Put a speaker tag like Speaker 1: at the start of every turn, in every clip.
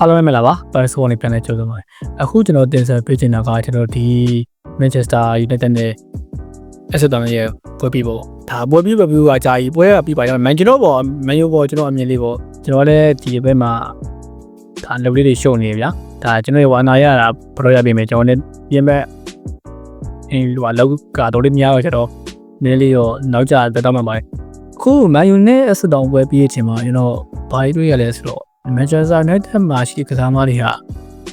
Speaker 1: အားလုံးပဲမင်္ဂလာပါပါရီဆိုကနေပြန်လဲကြိုးစားပါတယ်အခုကျွန်တော်တင်ဆက်ပေးချင်တာကကျွန်တော်ဒီ Manchester United နဲ့ Aston Villa ရဲ့ပွဲပြီးပေါ့ဒါပွဲပြီးပွဲပြီးကကြာကြီးပွဲကပြီးပါရောမန်ကျွန်တော်ပေါ့မန်ယူပေါ့ကျွန်တော်အမြင်လေးပေါ့ကျွန်တော်လည်းဒီဘက်မှာဒါလုပ်လေးတွေရှုံနေဗျာဒါကျွန်တော်ရဲ့ဝါနာရတာဘရောရပြင်မယ်ကျွန်တော်လည်းပြင်မဲ့အင်းလောလောက်ကတော့လေးများတော့ကျွန်တော်နည်းလေးတော့နောက်ကျတက်တော့မှပါတယ်ခုမန်ယူနဲ့ Aston ပွဲပြီးတဲ့အချိန်မှာကျွန်တော်ဘာတွေတွေ့ရလဲဆိုတော့ Manchester United မှာရှိကစားသမားတွေက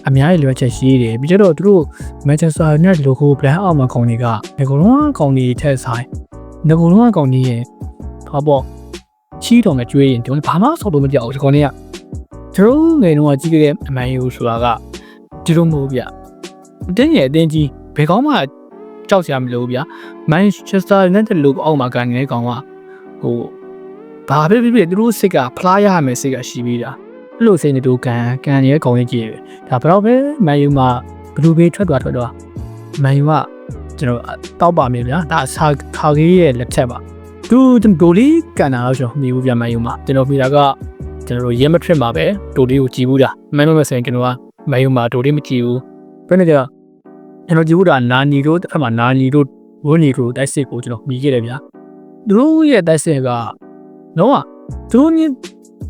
Speaker 1: အများကြီးလွယ်ချက်ရှိတယ်ပြီးတော့သူတို့ Manchester United logo brand အောက်မှာကောင်တွေကငကိုလုံးကောင်တွေထက်ဆိုင်ငကိုလုံးကောင်တွေရဲ့ဘာပေါ့ချီးတော်ငကြွေးရင်ဒီဘာမှဆောက်လို့မကြောက်ဘူးဒီကောင်တွေကသူတို့ငယ်တော့ကြီးခဲ့တဲ့အမှန်ယူဆိုတာကဒီလိုမဟုတ်ဗျအတင်းရဲ့အတင်းကြီးဘယ်ကောင်းမှကြောက်စရာမလိုဘူးဗျ Manchester United logo အောက်မှာကန်နေတဲ့ကောင်ကဟိုဘာဖြစ်ဖြစ်ဖြစ်သူတို့စိတ်ကဖလားရရမယ်စိတ်ကရှိပြီးတာအဲ့ လိုစိတ်နဲ့တို့ကန်ကန်ရဲခေါင်းကြီးကြည့်ရဒါဘယ်တော့ပဲမန်ယူမှာဘလူးဘေးထွက်သွားထွက်သွားမန်ယူကကျွန်တော်တောက်ပါမယ်ဗျာဒါဆာခါကြီးရဲ့လက်ထက်ပါသူဒိုလီကန်တာတော့ကျွန်တော်မြည်ဘူးဗျာမန်ယူမှာကျွန်တော်ပြတာကကျွန်တော်ရဲမထရစ်မှာပဲဒိုလီကိုကြည်ဘူးတာမန်ယူမဲ့ဆိုရင်ကျွန်တော်ကမန်ယူမှာဒိုလီမကြည်ဘူးဘယ်နဲ့ကြကျွန်တော်ကြည်ဘူးတာနာနီတို့တစ်ဖက်မှာနာနီတို့ဝင်းနီတို့တိုက်စစ်ကိုကျွန်တော်မြည်ခဲ့တယ်ဗျာသူတို့ရဲ့တိုက်စစ်ကတော့ကသူတို့ည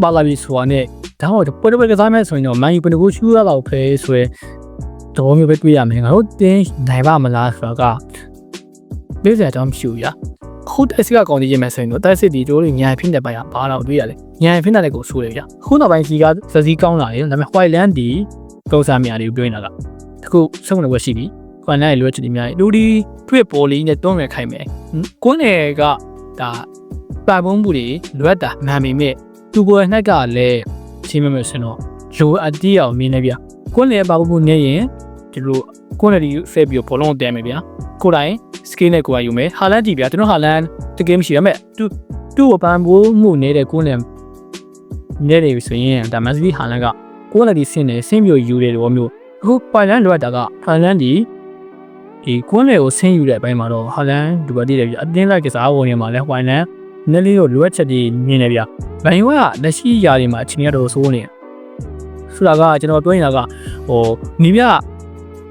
Speaker 1: ပါလာပြီဆိုတာနဲ့ ဒါတော့ပွဲတစ်ပွဲကစားမယ်ဆိုရင်တော့မန်ယူဘယ်လိုရှူရတော့ဖဲဆိုရယ်တော့မျိုးပဲတွေးရမယ်ငါတို့တင်းနိုင်ပါမလားဆိုတာကပေးစရာတော့မရှိဘူးရခုတက်စစ်ကကောင်းနေရမယ်ဆိုရင်တော့တက်စစ်ဒီတို့တွေညာဖိနေပါရဘာတော့တွေးရလဲညာဖိနေတဲ့ကိုဆိုးတယ်ဗျခုနောက်ပိုင်းစီကစစည်းကောင်းလာတယ်ဒါပေမဲ့ white land ဒီကုန်းစားမြာတွေကိုပြောနေတာကတခုစုံနေဝက်ရှိပြီကွန်နိုင်လွယ်ချင်ဒီများလူဒီထွေပေါ်လေးနဲ့တွန်းရခိုင်မယ်ကွန်းနယ်ကဒါပတ်ပုံးမှုတွေလွတ်တာမှန်ပေမဲ့သူပေါ်နှက်ကလည်း ချင်းမမယ်ဆိုတော့လိုအပ်တီးအောင်မြင်နေဗျကွန်းလေပါဘူးနေရင်ဒီလိုကွန်းလေဒီဆက်ပြီးဘောလုံးတဲမယ်ဗျာကိုယ်တိုင်စကင်းနဲ့ကိုယ်ကယူမယ်ဟာလန်တီဗျာကျွန်တော်ဟာလန်တကယ်မရှိရမယ်သူသူ့ကိုပန်ဖို့မှုနေတဲ့ကွန်းလေနေတယ်ဆိုရင်ဒါမက်ဆီဟာလန်ကကွန်းလေဒီဆင်းနေဆင်းပြီးယူတယ်တော့မျိုးအခုပိုင်လန်လိုအပ်တာကဟာလန်ဒီဒီကွန်းလေကိုဆင်းယူတဲ့အပိုင်းမှာတော့ဟာလန်ဒီဘက်တည်းတယ်ဗျအတင်းလိုက်ကစားဝင်နေမှာလဲပိုင်လန် နည်းလေးတော့လိုအပ်ချက်တွေမြင်နေဗျဘန်ယူကလက်ရှိຢာတွေမှာအချိန်ရတော့ဆိုးနေဆိုတာကကျွန်တော်ပြောနေတာကဟိုနီးပြ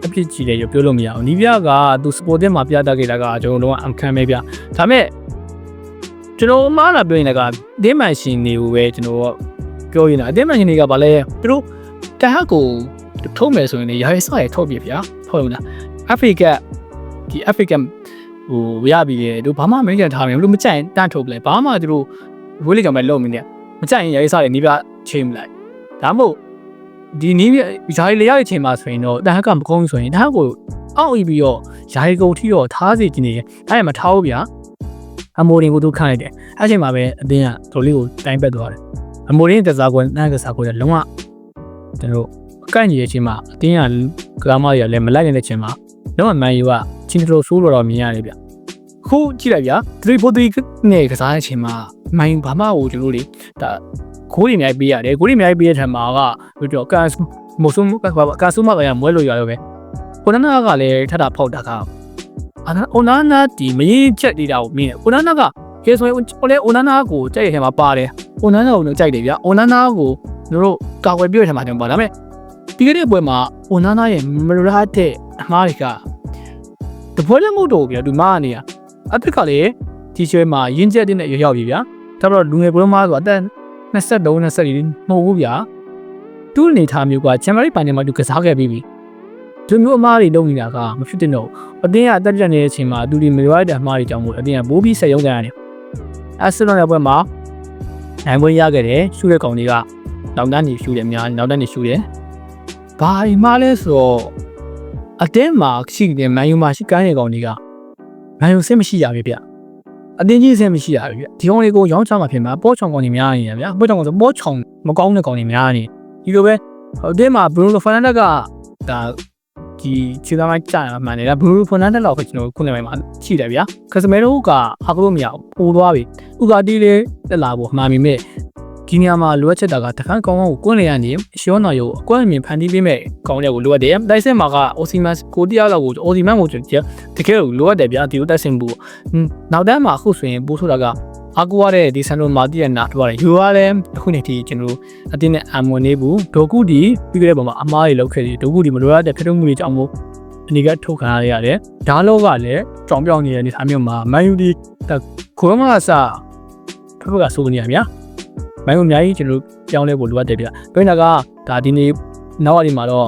Speaker 1: အဖြစ်ကြီးတယ်ရပြောလို့မရဘူးနီးပြကသူစပေါ်တင်မှာပြတတ်ခဲ့တာကကျွန်တော်တို့ကအခံပဲဗျဒါမဲ့ကျွန်တော်မှားလာပြောနေတာကဒင်းမန်ရှင်တွေကိုပဲကျွန်တော်ပြောရင်အဒင်းမန်ရှင်တွေကဗာလဲသူတို့တဟတ်ကိုထုံးမယ်ဆိုရင်လည်းရာရဲစရဲထုတ်ပြဗျာဟုတ်လို့လားအာဖရိကဒီအာဖရိကန် ဟိုရပြီလေတို့ဘာမှမင်းကြထားမယ်ဘလို့မကြိုက်တန့်ထုတ်ပလဲဘာမှသူတို့ဝေးလေးကမှလုံမင်းနဲ့မကြိုက်ရင်ရေးစားတယ်နီးပြချိန်မလိုက်ဒါမှမဟုတ်ဒီနီးပြဂျာရီလေးရရဲ့ချိန်မှာဆိုရင်တော့တဟက်ကမကုန်းဆိုရင်တဟက်ကိုအောက်အီပြီးတော့ဂျာရီကုန်ထီတော့ထားစီတင်နေတယ်အဲ့ဒါမှထားဖို့ဗျာအမိုရင်ကိုသူခန့်လိုက်တယ်အဲ့ချိန်မှာပဲအတင်းကဒေါ်လေးကိုတိုင်းပက်သွားတယ်အမိုရင်တက်စားကွန်းတန်းကစားကွန်းလုံးဝကျွန်တော်အကန့်ကြီးရဲ့ချိန်မှာအတင်းကကလာမကြီးကလည်းမလိုက်နေတဲ့ချိန်မှာလုံးဝမန်ယူက ချင်းတော်ဆိုးလို့တော့မြင်ရတယ်ဗျခုကြည့်လိုက်ဗျာ3 4 3နဲ့ကစားတဲ့အချိန်မှာမိုင်းဘာမှကိုကျွန်တော်တို့လေဒါခိုးတွေအများကြီးပေးရတယ်ခိုးတွေအများကြီးပေးတဲ့ထက်မှာကပြီးတော့ကန်မိုဆုမကန်ဆုမကရမွဲလို့ရရောပဲကိုနနာကလည်းထပ်တာဖောက်တာကအာနာအိုနာနာဒီမင်းချက်နေတာကိုမြင်တယ်အိုနာနာကကဲဆိုရင်ဟိုလေအိုနာနာကိုကြိုက်ရတဲ့မှာပါတယ်အိုနာနာကိုလည်းကြိုက်တယ်ဗျာအိုနာနာကိုတို့တို့ကာကွယ်ပြည့်ရတဲ့မှာကျွန်တော်ပါဒါပေမဲ့ဒီကနေ့ပွဲမှာအိုနာနာရဲ့မရတဲ့အမားတွေက တပွဲလည်းမဟုတ်တော့ဘူးဗျာဒီမားကနေအသက်ကလည်းဒီချွဲမှာရင်းချက်တဲ့နဲ့ရောက်ပြီဗျာဒါတော့လူငယ်ပွဲမားဆိုအသက်23 24မဟုတ်ဘူးဗျာသူ့အနေထားမျိုးကချမ်မရီပိုင်နယ်မှာသူကစားခဲ့ပြီးပြီသူမျိုးအမားတွေလုပ်နေတာကမဖြစ်တဲ့တော့အတင်းကအသက်ပြတ်နေတဲ့အချိန်မှာသူဒီမရွာတဲ့အမားတွေကြောင့်မို့အတင်းကဘိုးပြီးဆက်ရုံးကန်ရတယ်အဆင်တော်ရဲ့ပွဲမှာနိုင်ပွဲရခဲ့တယ်ရှူတဲ့ကောင်တွေကနောက်တန်းနေရှူတယ်အများနောက်တန်းနေရှူတယ်ဘာအမားလဲဆိုတော့ အတင်းမှာရှိတယ်မန်ယူမှာရှိကိုင်းတဲ့ကောင်တွေကမန်ယူစစ်မရှိရပြီဗျအတင်းကြီးစစ်မရှိရပြီဗျဒီကောင်တွေကိုရောင်းချမှာဖြစ်မှာပေါ်ချောင်ကောင်တွေများနေတယ်ဗျပေါ်ချောင်ကောင်ဆိုပေါ်ချောင်မကောင်းတဲ့ကောင်တွေများနေဒီလိုပဲအတင်းမှာဘရူနိုဖာနန်ဒက်ကဒါဒီခြေသားမိုင်းကြာမှန်နေတာဘရူနိုဖာနန်ဒက်လောက်ပဲကျွန်တော်ခုနေပိုင်းမှာရှိတယ်ဗျကစမဲတို့ကဟာကလို့မရဘူးပိုးသွားပြီဥကာတီလေးတက်လာဖို့မှာမိမဲ့ ဒီနေရာမှာလိုအပ်ချက်တာကတခန်းကောင်းကောင်းကိုကွန်းလေရနေရှောနာယိုအကွန်းအမြင်ဖန်တီးပေးမဲ့ကောင်းတဲ့ကိုလိုအပ်တယ်။တိုက်စစ်မှာကအိုစီမန်ကိုတရားလောက်ကိုအိုစီမန်ကိုတကယ်ကိုလိုအပ်တယ်ဗျာဒီလိုတိုက်စစ်မှု။နောက်တန်းမှာအခုဆိုရင်ပိုးဆိုတာကအားကိုရတဲ့ဒီဆန်လိုမာတီရဲ့နာတော့ယူရလဲအခုနေဒီကျွန်တော်အတင်းနဲ့အမွန်နေဘူးဒိုကုဒီပြီးခဲ့တဲ့ပုံမှာအမားတွေလောက်ခဲ့တယ်ဒိုကုဒီမလိုရတဲ့ဖြစ်ထုံးမှုတွေကြောင့်မို့အနေကထုတ်ခံရရတယ်ဒါလောကလည်းကြောင်ပြောင်နေတဲ့အနေအမျိုးမှာမန်ယူဒီခွေးမကစားဖက်ဖက်ကစိုးနေရဗျာ မန်ယူအများကြီးကျွန်တော်ပြောင်းလဲဖို့လိုအပ်တယ်ဗျပြင်းတာကဒါဒီနေ့နောက်အရင်မှာတော့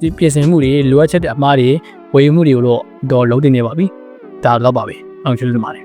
Speaker 1: ဒီပြင်ဆင်မှုတွေလိုအပ်ချက်တဲ့အမားတွေဝယ်ယူမှုတွေကိုတော့တော့လုံးတင်နေပါပြီဒါတော့ပါပဲအောင်ကျေးဇူးတင်ပါတယ်